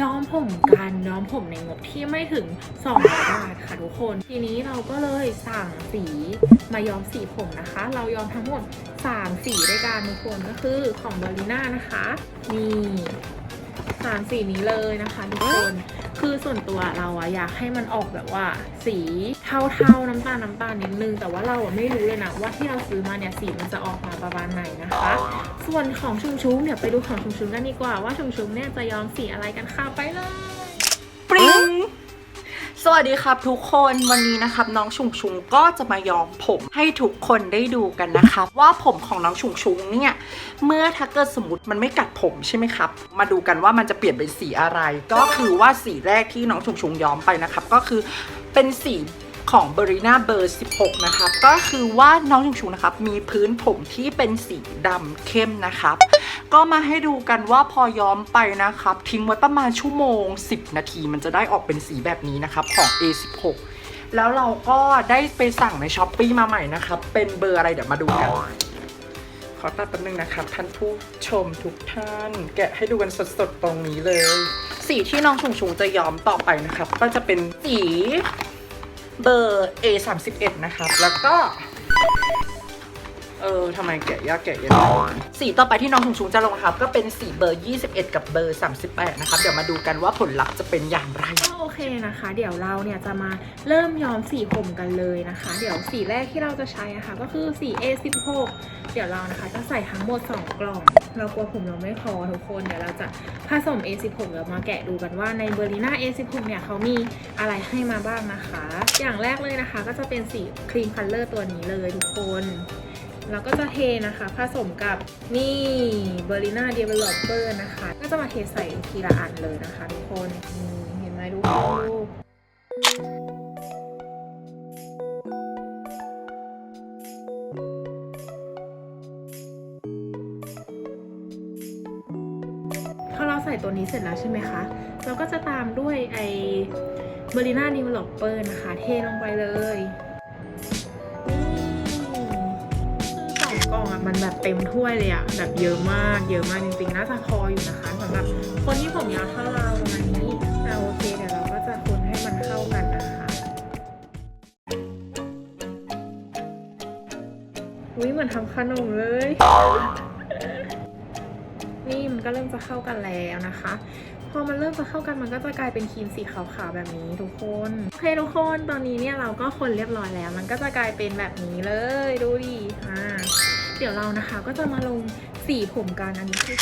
ย้อมผมกันย้อมผมในงบที่ไม่ถึง200บาทค่ะทุกคน ทีนี้เราก็เลยสั่งสีมาย้อมสีผมนะคะ เราย้อมทั้งหมด 3 สีด้วยกันทุกคนก็คือของบอร์ลิน่านะคะนี่สามสีนี้เลยนะคะทุกคน คือส่วนตัวเราอะอยากให้มันออกแบบว่า สีเทาๆน้ำตาลน้ำตาลนิดนึง แต่ว่าเราอะไม่รู้เลยนะว่าที่เราซื้อมาเนี่ยสีมันจะออกมาประมาณไหนนะคะ ส่วนของชุมชุมเดี๋ยวไปดูของชุมชุมกันดีกว่าว่าชุมชุมเนี่ยจะย้อมสีอะไรกันค่ะไปเลย สวัสดีครับทุกคนวันนี้นะครับน้องชุงชุงก็จะมาย้อมผมให้ทุกคนได้ดูกันนะครับว่าผมของน้องชุงชุงเนี่ยเมื่อถ้าเกิดสมมติมันไม่กัดผมใช่ไหมครับ มาดูกันว่ามันจะเปลี่ยนเป็นสีอะไร ก็คือว่าสีแรกที่น้องชุงชุงย้อมไปนะครับก็คือเป็นสี ของเบอรีนาเบอร์ 16 นะครับ ก็คือว่าน้องชุงชุงนะครับ มีพื้นผมที่เป็นสีดำเข้มนะครับ ก็มาให้ดูกันว่าพอย้อมไปนะครับ ทิ้งไว้ประมาณชั่วโมง 10 นาที มันจะได้ออกเป็นสีแบบนี้นะครับของ A16 แล้วเราก็ได้ไปสั่งในช้อปปีมาใหม่นะครับ เป็นเบอร์อะไรเดี๋ยวมาดูกัน ขอตัดแป๊บนึงนะครับ ท่านผู้ชมทุกท่าน แกะให้ดูกันสดๆตรงนี้เลย สีที่น้องชุงชุงจะย้อมต่อไปนะครับ ก็จะเป็นสี เบอร์ A31 นะครับ แล้วก็ เออทำไมแกะยากแกะยังไงสีต่อไปที่น้องชุงชุงจะลงนะครับก็เป็นสีเบอร์ 21 กับเบอร์ 38 นะครับ เดี๋ยวมาดูกันว่าผลลัพธ์จะเป็นอย่างไร ก็โอเคนะคะ เดี๋ยวเราเนี่ยจะมาเริ่มย้อมสีผมกันเลยนะคะ เดี๋ยวสีแรกที่เราจะใช้นะคะก็คือสี A16 เดี๋ยวเรานะคะจะใส่ทั้งหมด 2 กล่อง เรากลัวผมเราไม่พอทุกคน เดี๋ยวเราจะผสม A16 เดี๋ยวมาแกะดูกันว่าในเบอร์ลิน่า A16 เนี่ยเขามีอะไรให้มาบ้างนะคะ อย่างแรกเลยนะคะก็จะเป็นสีครีมคัลเลอร์ตัวนี้เลยทุกคน เราก็จะเทนะคะผสมกับนี่เบอร์ลิน่าเดเวลลอปเปอร์นะคะ ก็จะมาเทใส่ทีละอันเลยนะคะทุกคนเห็นไหมทุกคนพอเราใส่ตัวนี้เสร็จแล้วใช่ไหมคะ เราก็จะตามด้วยไอเบอร์ลิน่าเดเวลลอปเปอร์นะคะ เทลงไปเลย แบบเต็มถ้วยเลยอะแบบเยอะมาก เยอะมากจริงๆ น่าจะพออยู่นะคะสำหรับคนที่ผมยาวเท่าเราประมาณนี้แต่โอเคเดี๋ยวเราก็จะคนให้มันเข้ากันนะคะอุ้ยเหมือนทำขนมเลย นี่มันก็เริ่มจะเข้ากันแล้วนะคะพอมันเริ่มจะเข้ากันมันก็จะกลายเป็นครีมสีขาวๆแบบนี้ทุกคนโอเคทุกคนตอนนี้เนี่ยเราก็คนเรียบร้อยแล้ว มันก็จะกลายเป็นแบบนี้เลยดูดิอ่า เดี๋ยวเรานะคะก็จะมาลงสีผมกันอันนี้คือ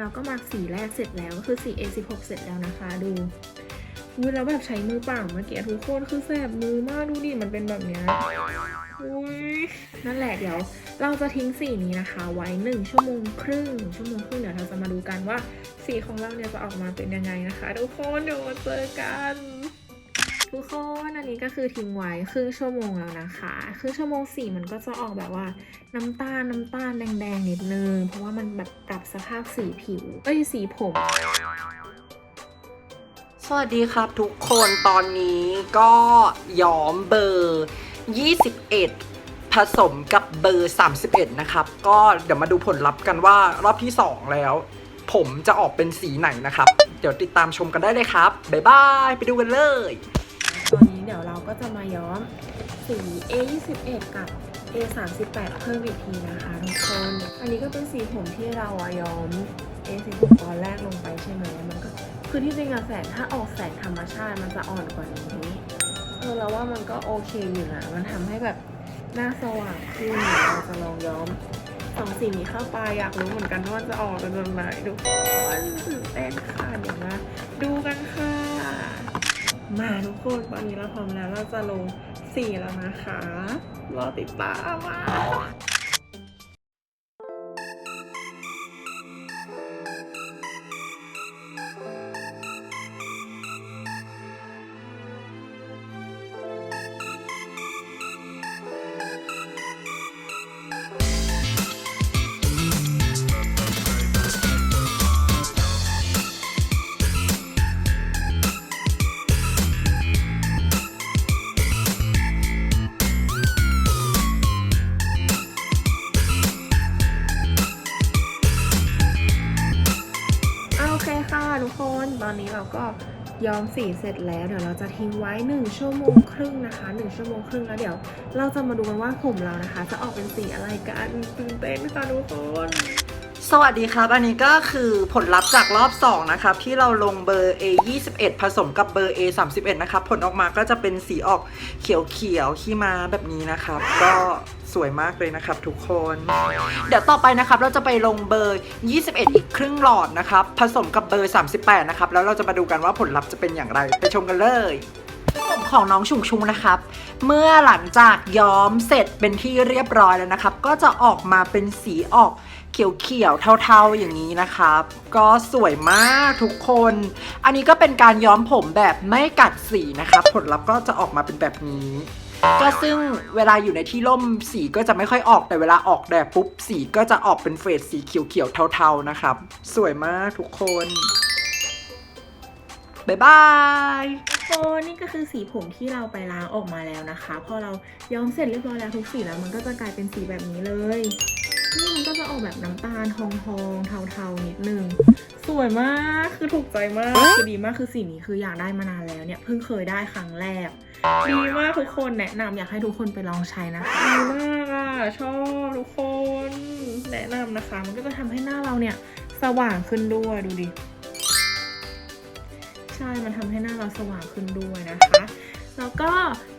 เราก็มาสีแรกเสร็จแล้วก็คือสี A16 เสร็จแล้วนะคะดูอุ้ยแล้วแบบใช้มือเปล่าเมื่อกี้ทุกคนคือแสบมือมากดูดิมันเป็นแบบเนี้ยอุ้ยนั่นแหละเดี๋ยว เราจะทิ้งสีนี้นะคะ ไว้หนึ่งชั่วโมงครึ่งชั่วโมงครึ่งเดี๋ยวเราจะมาดูกันว่าสีของเราเนี่ยจะออกมาเป็นยังไงนะคะ ทุกคนเดี๋ยวมาเจอกัน ทุกคนอันนี้ก็คือทิ้งไว้ครึ่งชั่วโมงแล้วนะคะครึ่งชั่วโมงสีมันก็จะออกแบบว่าน้ำตาลน้ำตาลแดงๆนิดนึง เพราะว่ามันแบบปรับสภาพสีผิวเอ้ยสีผม สวัสดีครับทุกคนตอนนี้ก็ย้อมเบอร์ 21 ผสมกับเบอร์ 31 นะครับ ก็เดี๋ยวมาดูผลลัพธ์กันว่ารอบที่ 2 แล้ว ผมจะออกเป็นสีไหนนะครับ เดี๋ยวติดตามชมกันได้เลยครับ บ๊ายบาย ไปดูกันเลย นี้เดี๋ยวเราก็จะมาย้อมสี A21 กับ A38 เพิ่มอีกทีนะคะทุกคน อันนี้ก็เป็นสีผมที่เราอะย้อม A16 ตอนแรกลงไปใช่ไหมมันก็คือที่จริงอะแสงถ้าออกแสงธรรมชาติมันจะอ่อนกว่านี้เออเราว่ามันก็โอเคอยู่นะ มันทำให้แบบหน้าสว่างขึ้นเราจะลองย้อมสองสีนี้เข้าไปอยากรู้เหมือนกันว่าจะออกเป็นแบบไหนทุกคนตื่นเต้นค่ะเดี๋ยวมาดูกันค่ะ มาทุกคนตอนนี้เราพร้อมแล้วเราจะลงสีแล้วนะคะ รอติดตามมา ตอนนี้เราก็ย้อมสีเสร็จแล้วเดี๋ยวเราจะทิ้งไว้ 1 ชั่วโมงครึ่งนะคะ 1 ชั่วโมงครึ่งแล้วเดี๋ยว เราจะมาดูกันว่าผมเรานะคะ จะออกเป็นสีอะไรกันตื่นเต้นค่ะทุกคนสวัสดีครับ อันนี้ก็คือผลลัพธ์จากรอบ 2 นะครับ ที่เราลงเบอร์ A 21ผสมกับเบอร์ A 31นะครับผลออกมาก็จะเป็นสีออกเขียวเขียวๆขี้มาแบบนี้นะครับก็ สวยมากเลยนะครับทุกคน เดี๋ยวต่อไปนะครับเราจะไปลงเบอร์ 21 อีกครึ่งหลอดนะครับ ผสมกับเบอร์ 38 นะครับ แล้วเราจะมาดูกันว่าผลลัพธ์จะเป็นอย่างไร ไปชมกันเลยผมของน้องชุงชุงนะครับ เมื่อหลังจากย้อมเสร็จเป็นที่เรียบร้อยแล้วนะครับ ก็จะออกมาเป็นสีออกเขียวๆเทาๆอย่างนี้นะครับ ก็สวยมากทุกคน อันนี้ก็เป็นการย้อมผมแบบไม่กัดสีนะครับ ผลลัพธ์ก็จะออกมาเป็นแบบนี้ ก็ซึ่งเวลาอยู่ในที่ร่มสีก็จะไม่ค่อยออกแต่เวลาออกแดดปุ๊บสีก็จะออกเป็นเฟดสีเขียวๆเทาๆนะครับ สวยมากทุกคนบ๊ายบายโอ้นี่ก็คือสีผมที่เราไปล้างออกมาแล้วนะคะ พอเราย้อมเสร็จเรียบร้อยแล้วทุกสีแล้วมันก็จะกลายเป็นสีแบบนี้เลย นี่มันก็จะออกแบบน้ำตาลทองทองๆเทาๆนิดนึง สวยมากคือถูกใจมากคือดีมากคือสีนี้คืออยากได้มานานแล้วเนี่ยเพิ่งเคยได้ครั้งแรก ดีมากทุกคนแนะนำอยากให้ทุกคนไปลองใช้นะคะดีมากอะชอบทุกคนแนะนำนะคะ มันก็จะทำให้หน้าเราเนี่ยสว่างขึ้นด้วยดูดิใช่มันทำให้หน้าเราสว่างขึ้นด้วยนะคะแล้วก็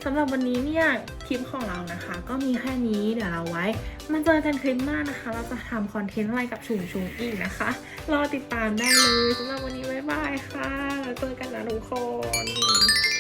สำหรับวันนี้เนี่ยคลิปของเรานะคะ ก็มีแค่นี้เดี๋ยวเราไว้ มาเจอกันคลิปหน้านะคะ เราจะทำคอนเทนต์อะไรกับชุงชุงอีกนะคะ รอติดตามได้เลยสำหรับวันนี้บ๊ายบายค่ะแล้วเจอกันนะทุกคน